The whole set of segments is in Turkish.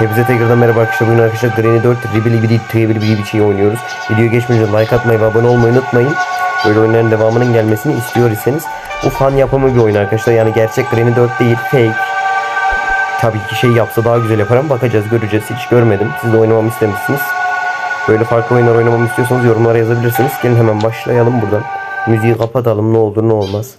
Hepinize tekrardan merhaba arkadaşlar. Bugün arkadaşlar Granny 4 Ribili Bili Tribili Bili bir şey oynuyoruz. Videoya geçmeden önce like atmayı ve abone olmayı unutmayın. Böyle oyunların devamının gelmesini istiyor iseniz. Bu fan yapımı bir oyun arkadaşlar. Yani gerçek Granny 4 değil fake. Tabii ki şey yapsa daha güzel yaparım. Bakacağız göreceğiz. Hiç görmedim. Siz de oynamamı istemişsiniz. Böyle farklı oyunlar oynamamı istiyorsanız yorumlara yazabilirsiniz. Gelin hemen başlayalım buradan. Müziği kapatalım ne olur ne olmaz.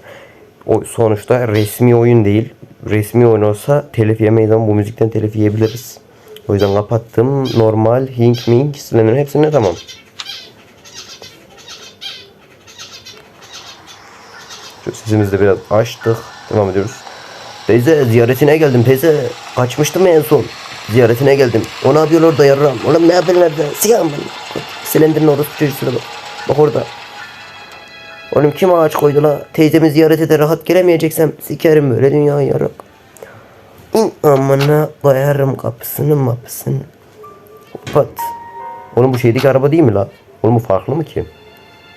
O sonuçta resmi oyun değil. Resmi oyun olsa telif yemeyiz ama bu müzikten telif yiyebiliriz. O yüzden kapattım. Normal, hink, mink, silenlerin hepsine tamam. Şu sesimizi de biraz açtık. Devam ediyoruz. Teyze ziyaretine geldim teyze. Kaçmıştım en son. Ziyaretine geldim. O ne yapıyor orada yarram? Oğlum ne yapıyorsun orada? Siyah mı? Silindirin orospu çocuğuna bak. Bak orada. Oğlum kim ağaç koydu la? Teyzemi ziyarete de rahat giremeyeceksem sikerim böyle dünyayı yarak. İn amına koyarım kapısını mapısını. Pat. Oğlum bu şeydeki araba değil mi la? Oğlum bu farklı mı ki?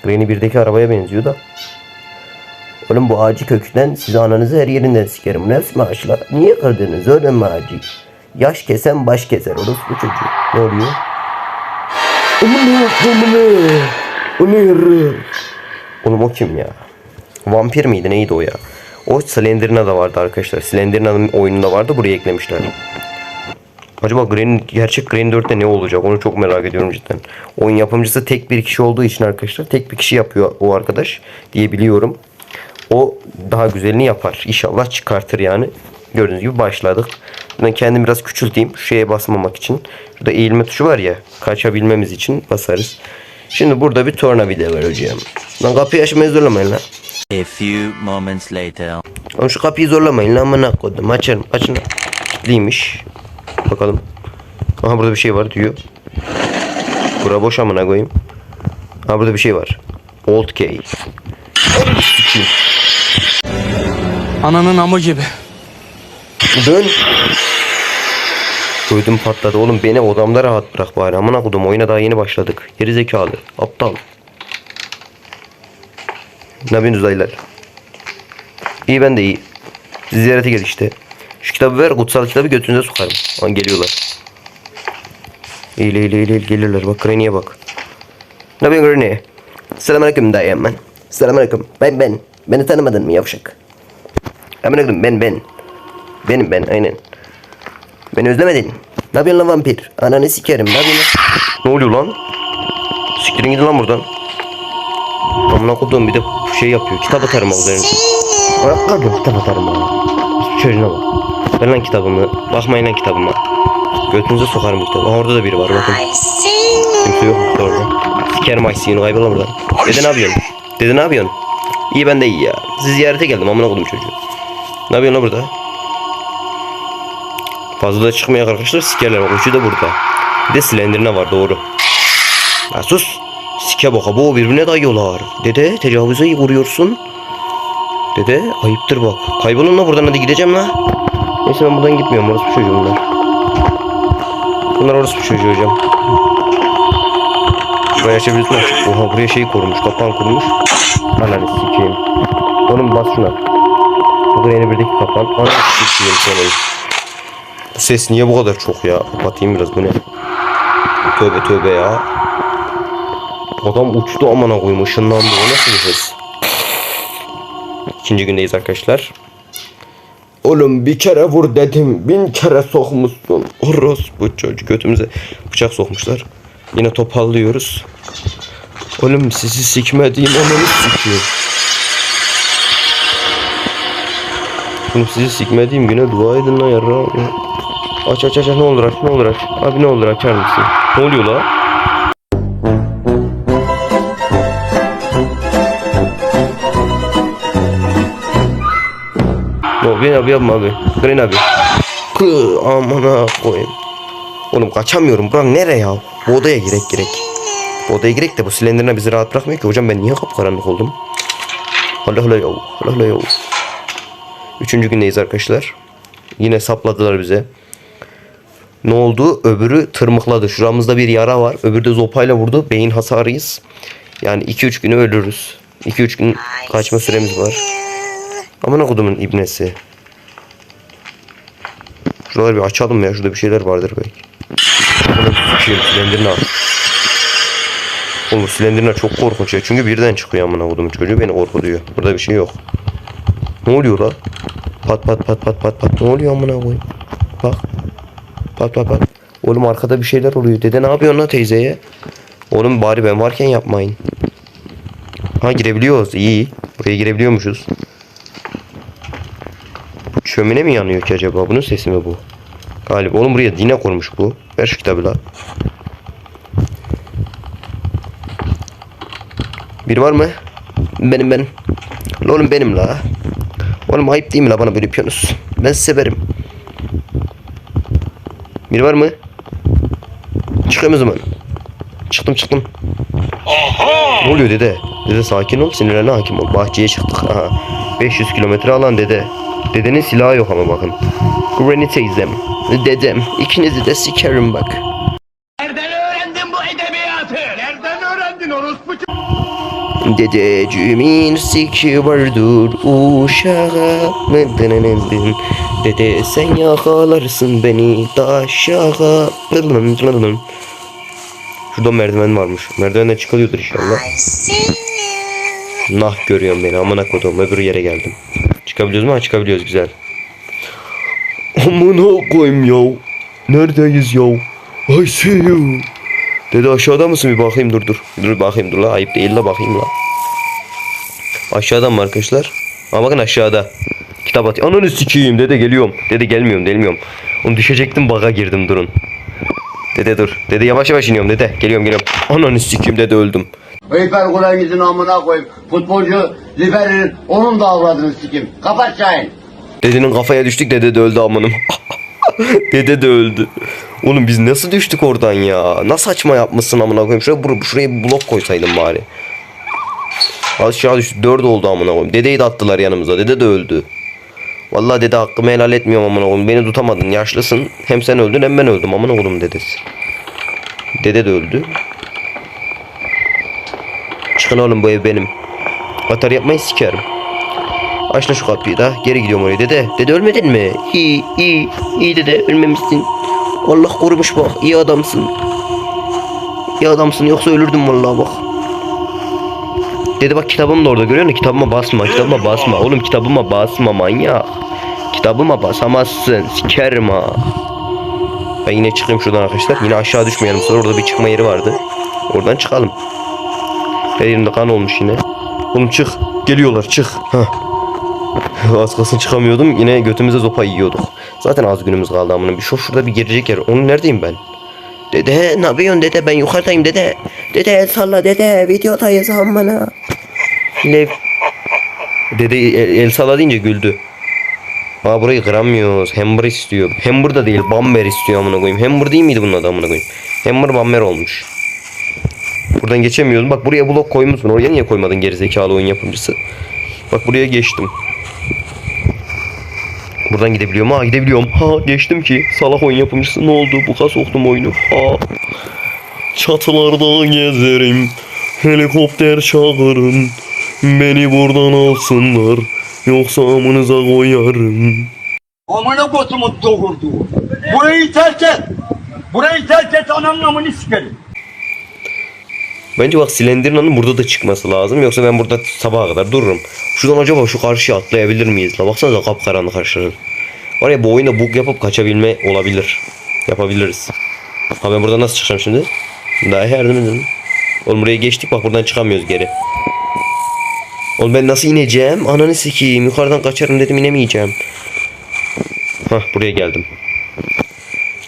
Granny 1'deki arabaya benziyor da. Oğlum bu ağacı kökünden size ananızı her yerinden sikerim. Nasıl maaşlar? Niye kırdınız oğlum ağacı? Yaş kesen baş keser. Orası bu çocuğu. Ne oluyor? Amına amına. O ne? Oğlum o kim ya? Vampir miydi neydi o ya? O Slenderna da vardı arkadaşlar. Slenderna'nın oyununda vardı buraya eklemişler. Acaba Green, gerçek Green 4'te ne olacak onu çok merak ediyorum cidden. Oyun yapımcısı tek bir kişi olduğu için arkadaşlar tek bir kişi yapıyor o arkadaş diye biliyorum. O daha güzelini yapar. İnşallah çıkartır yani. Gördüğünüz gibi başladık. Ben kendimi biraz küçülteyim. Şeye basmamak için. Şurada eğilme tuşu var ya. Kaçabilmemiz için basarız. Şimdi burada bir tornavida var hocam. Lan kapıyı açmayı zorlamayın lan. A few moments later. Oğlum şu kapıyı zorlamayın lan amına koydum. Açarım açın. Kilitliymiş. Bakalım. Aha burada bir şey var diyor. Bura boş amına koyayım. Aha burada bir şey var. Old key. Ananın amı gibi. Dön. Ödüm patladı oğlum beni odamda rahat bırak bari amına kodum oyuna daha yeni başladık. Geri zekalı. Aptal. Yapıyorsunuz dayılar? İyi ben de iyi. Ziyarete gel işte. Şu kitabı ver kutsal kitabı götünüze sokarım. Lan geliyorlar. İyi iyi iyi iyi gelirler bak Granny'e bak. Yapıyorsun Granny? Selamünaleyküm dayım ben. Selamünaleyküm. Ben ben. Beni tanımadın mı yavşak? Selamünaleyküm ben ben. Benim ben aynen. Beni özlemedin. Ne yapıyorsun lan vampir? Ananı sikerim. Ne yapıyorsun? Ne oluyor lan? Siktirin gidin lan buradan. Amına koduğum bir de şey yapıyor. Kitap atarım ha üzerine. Ayakkabı kitap atarım ha. Çocuğuna bak. Ver lan kitabımı. Bakmayın lan kitabıma. Götünüze sokarım bu kitabı. Orada da biri var bakın. Kimse yok orada. Sikerim Aysi'yi kaybol lan buradan. Dede ne yapıyorsun? Dede ne yapıyorsun? İyi ben de iyi ya. Sizi ziyarete geldim amına kodum çocuğu. Ne yapıyorsun lan burada? Fazla da çıkmaya arkadaşlar sikerler. Üçü de burada. Bir de silendirine var doğru. Ya sus. Sike baka bu birbirine dayıyorlar. Dede tecavüze vuruyorsun. Dede ayıptır bak. Kaybolun la buradan hadi gideceğim la. Neyse ben buradan gitmiyorum. Orası bu çocuğu bunlar. Bunlar orası bu çocuğu hocam. Şurayı açabilirsin. Oha buraya şey kurmuş. Kapan kurmuş. Ananı sikeyim. Oğlum bas şuna. Bu da yeni birdeki kapan. Ananı sikeyim senin. Bu ses niye bu kadar çok ya? Kapatayım biraz bu ne? Tövbe tövbe ya. Adam uçtu amına koyayım ışınlandı. O nasıl bir ses? İkinci gündeyiz arkadaşlar. Oğlum bir kere vur dedim. Bin kere sokmuşsun. Orospu çocuk götümüze bıçak sokmuşlar. Yine topallıyoruz. Oğlum sizi sikmediğim ananı sikiyor. Oğlum sizi sikmediğim güne dua edin lan yarra. Aç aç aç ne olur aç ne olur aç. Abi ne olur açar mısın? Ne oluyor la? Oluyor abi yapma abi. Green abi. Kı amına koyayım. Oğlum kaçamıyorum. Buran nereye ya? Bu odaya girek girek. Bu odaya girek de bu silindirine bizi rahat bırakmıyor ki. Hocam ben niye kapkaranlık oldum? Allah Allah yav. Allah Allah yav. Üçüncü gündeyiz arkadaşlar. Yine sapladılar bize. Ne oldu? Öbürü tırmıkladı. Şuramızda bir yara var. Öbürü de zopayla vurdu. Beyin hasarıyız. Yani 2-3 güne ölürüz. 2-3 gün kaçma süremiz var. Aman okudumun ibnesi. Şuraları bir açalım ya. Şurada bir şeyler vardır belki. Oğlum sikeyim silendirini al. Oğlum silendirler çok korkunç ya. Çünkü birden çıkıyor amına kodumun çocuğu beni korkutuyor. Burada bir şey yok. Ne oluyor la? Pat pat pat pat pat pat. Ne oluyor amına koyayım? Bak. Pat pat pat. Oğlum arkada bir şeyler oluyor. Dede ne yapıyorsun la teyzeye? Oğlum bari ben varken yapmayın. Ha girebiliyoruz. İyi. Buraya girebiliyormuşuz. Bu çömine mi yanıyor ki acaba? Bunun sesi mi bu? Galiba. Oğlum buraya dine kurmuş bu. Ver şu kitabı la. Bir var mı? Benim benim. La Oğlum benim la. Oğlum ayıp değil mi la bana böyle yapıyorsunuz? Ben severim. Bir var mı? Çıkıyorum o zaman. Çıktım çıktım. Ne oluyor dede? Dede sakin ol sinirlerine hakim ol. Bahçeye çıktık. Aha. 500 kilometre alan dede. Dedenin silahı yok ama bakın. Granny teyzem. Dedem. ikinizi de sikerim bak. Nereden öğrendin bu edebiyatı? Nereden öğrendin orospu Dedeciğimin siki vardır uşağa Dede sen yakalarsın beni dın. Şurada merdiven varmış. Merdivenden çıkılıyordur inşallah. Nah görüyorum beni amına kodum öbür yere geldim. Çıkabiliyoruz mu? Ha, çıkabiliyoruz güzel. Amına koyayım ya. Neredeyiz ya? I see you. Dede aşağıda mısın bir bakayım dur dur. Dur bakayım dur la ayıp değil la bakayım la. Aşağıda mı arkadaşlar? Ama bakın aşağıda. Kitap atıyor. Ananı sikeyim dede geliyorum. Dede gelmiyorum gelmiyorum. Onu düşecektim baga girdim durun. Dede dur. Dede yavaş yavaş iniyorum dede. Geliyorum geliyorum. Ananı sikeyim dede öldüm. Eyfer Kur'an'ın amına koyayım. Futbolcu Liber'in onun da avradını sikim. Kapat Şahin. Dedenin kafaya düştük dede de öldü amanım. dede de öldü. Oğlum biz nasıl düştük oradan ya? Nasıl saçma yapmışsın amına koyayım. Şuraya, bur- şuraya bir blok koysaydım bari. Aşağı düştü. Dört oldu amına koyayım. Dedeyi de attılar yanımıza. Dede de öldü. Vallahi dede hakkımı helal etmiyorum amına koyayım. Beni tutamadın. Yaşlısın. Hem sen öldün hem ben öldüm amına koyayım dedesi. Dede de öldü. Çıkın oğlum bu ev benim. Atar yapmayı sikerim. Aç lan şu kapıyı da. Geri gidiyorum oraya. Dede. Dede ölmedin mi? İyi iyi. iyi dede ölmemişsin. Allah korumuş bak. İyi adamsın. İyi adamsın. Yoksa ölürdüm vallahi bak. Dede bak kitabım da orada görüyor musun? Kitabıma basma. Kitabıma basma. Oğlum kitabıma basma manyak. Kitabıma basamazsın. Sikerim ha. Ben yine çıkayım şuradan arkadaşlar. Yine aşağı düşmeyelim. Sonra orada bir çıkma yeri vardı. Oradan çıkalım. Her yerinde kan olmuş yine. Oğlum çık. Geliyorlar çık. Hah. Az kalsın çıkamıyordum. Yine götümüze zopa yiyorduk. Zaten az günümüz kaldı amına. Bir şu şurada bir girecek yer. Onun neredeyim ben? Dede ne yapıyorsun dede? Ben yukarıdayım dede. Dede salla dede. Videodayız amına. Lev. Dede el, el salla deyince güldü. Aa burayı kıramıyoruz. Hammer istiyor. Hammer da değil. Bamber istiyor amına koyayım. Hammer değil miydi bunun adı amına koyayım? Hammer Bamber olmuş. Buradan geçemiyoruz. Bak buraya blok koymuşsun. Oraya niye koymadın gerizekalı oyun yapımcısı? Bak buraya geçtim. Buradan gidebiliyorum. Ha gidebiliyorum. Ha geçtim ki. Salak oyun yapımcısı ne oldu? Bu kadar soktum oyunu. Ha. Çatılarda gezerim. Helikopter çağırın. Beni buradan alsınlar. Yoksa amınıza koyarım. Amına kodumu doğurdu. Burayı terk et. Burayı terk et ananın amını sikerim. Bence bak Slenderman'ın burada da çıkması lazım. Yoksa ben burada sabaha kadar dururum. Şuradan acaba şu karşıya atlayabilir miyiz? La baksanıza kapkaranlık aşağı. Var ya bu oyunda bug yapıp kaçabilme olabilir. Yapabiliriz. Ha ben buradan nasıl çıkacağım şimdi? Daha yardım edin. Oğlum buraya geçtik bak buradan çıkamıyoruz geri. Oğlum ben nasıl ineceğim? Ananı sikeyim. Yukarıdan kaçarım dedim inemeyeceğim. Hah buraya geldim.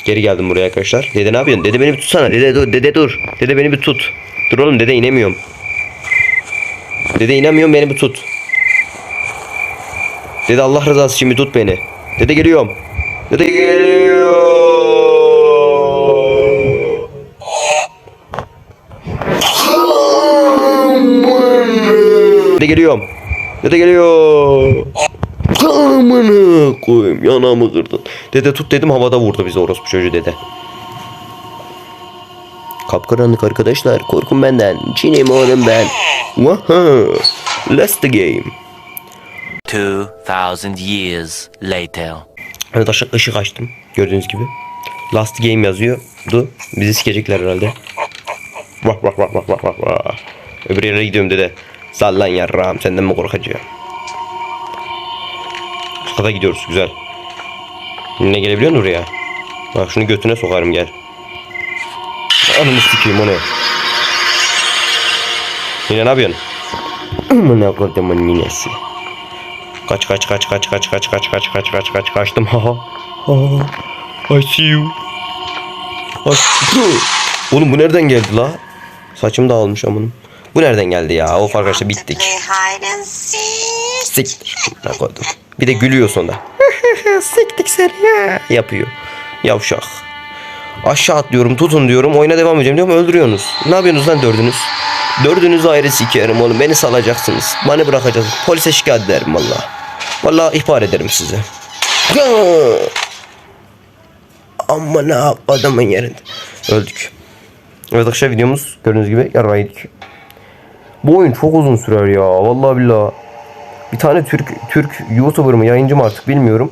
Geri geldim buraya arkadaşlar. Dede ne yapıyorsun? Dede beni bir tutsana. Dede. Dede dur. Dede beni bir tut. Dur oğlum dede inemiyorum. Dede inemiyorum beni bir tut. Dede Allah rızası için bir tut beni. Dede geliyorum. Dede geliyor. Dede geliyorum. Dede geliyor. Amına koyayım yanağımı kırdın. Dede tut dedim havada vurdu bizi orospu çocuğu dede. Kapkaranlık arkadaşlar korkun benden. Cinim oğlum ben. Vaha. Let's the game. 2000 years later. Aşağı ışık açtım. Gördüğünüz gibi. Last game yazıyordu. Bizi sikecekler herhalde. Vah vah vah vah vah vah vah. Öbür yere gidiyorum dede. Sallan yarrağım senden mi korkacağım? Kata gidiyoruz güzel. Ne gelebiliyor musun oraya? Bak şunu götüne sokarım gel. Ananı sikeyim o ne? Yine ne yapıyorsun? Amına kodumun ninesi. Kaç kaç kaç kaç kaç kaç kaç kaç kaç kaç kaç kaçtım ha ha. I see you. I see you. Oğlum bu nereden geldi la? Saçım dağılmış amınım. Bu nereden geldi ya? Of arkadaşlar bittik. Siktir. Amına kodum. Bir de gülüyor sonra. Siktik seni ya. Yapıyor. Yavşak. Aşağı atlıyorum tutun diyorum oyuna devam edeceğim diyorum öldürüyorsunuz. Ne yapıyorsunuz lan dördünüz? Dördünüz ayrı sikerim oğlum beni salacaksınız. Bana bırakacaksınız. Polise şikayet ederim valla. Valla ihbar ederim size. Ya! Aman ha adamın yerinde. Öldük. Evet arkadaşlar videomuz gördüğünüz gibi yaraydık. Bu oyun çok uzun sürer ya. Vallahi billahi. Bir tane Türk Türk YouTuber mı yayıncı mı artık bilmiyorum.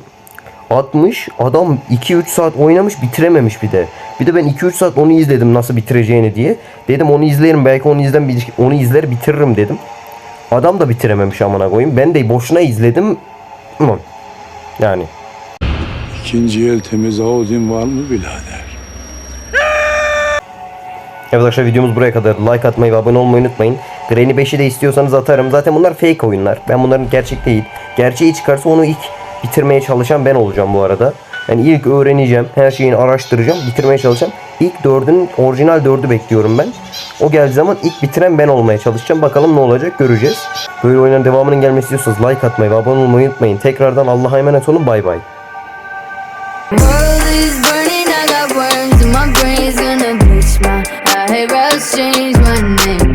60 adam 2-3 saat oynamış bitirememiş bir de. Bir de ben 2-3 saat onu izledim nasıl bitireceğini diye. Dedim onu izlerim belki onu izlen onu izler bitiririm dedim. Adam da bitirememiş amına koyayım. Ben de boşuna izledim. Yani İkinci el temiz Audi'm var mı birader? Evet arkadaşlar videomuz buraya kadar. Like atmayı ve abone olmayı unutmayın. Granny 5'i de istiyorsanız atarım. Zaten bunlar fake oyunlar. Ben bunların gerçek değil. Gerçeği çıkarsa onu ilk bitirmeye çalışan ben olacağım bu arada. Yani ilk öğreneceğim. Her şeyini araştıracağım. Bitirmeye çalışacağım. İlk dördün orijinal dördü bekliyorum ben. O geldiği zaman ilk bitiren ben olmaya çalışacağım. Bakalım ne olacak göreceğiz. Böyle oyunların devamının gelmesi istiyorsanız like atmayı ve abone olmayı unutmayın. Tekrardan Allah'a emanet olun. Bay bay. World is burning, I got worms in my brains, gonna bleach my eyebrows change